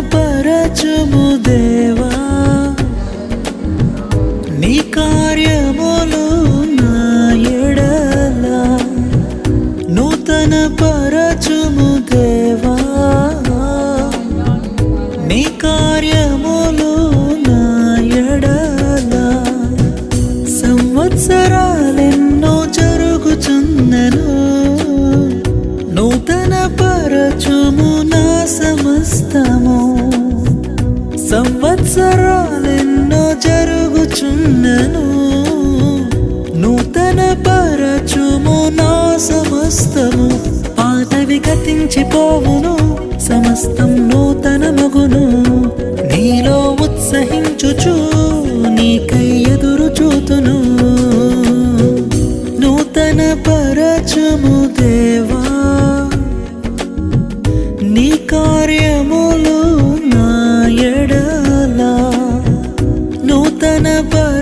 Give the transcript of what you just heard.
పరచుము దేవా. నీ కార్యములు నా ఎడల నూతన పరచుము దేవా. నీ కార్యములు సంవత్సరాలెన్నో జరుగుచున్నను. నూతన పరచుము నా సమస్తము. పాతవి గతించిపోవును సమస్తం నూతన మగును నీలో ఉత్సహించుచు నీకై ఎదురు చూతును. నూతన పరచుము దేవా నీ కార్య నా ఎడల నూతన పర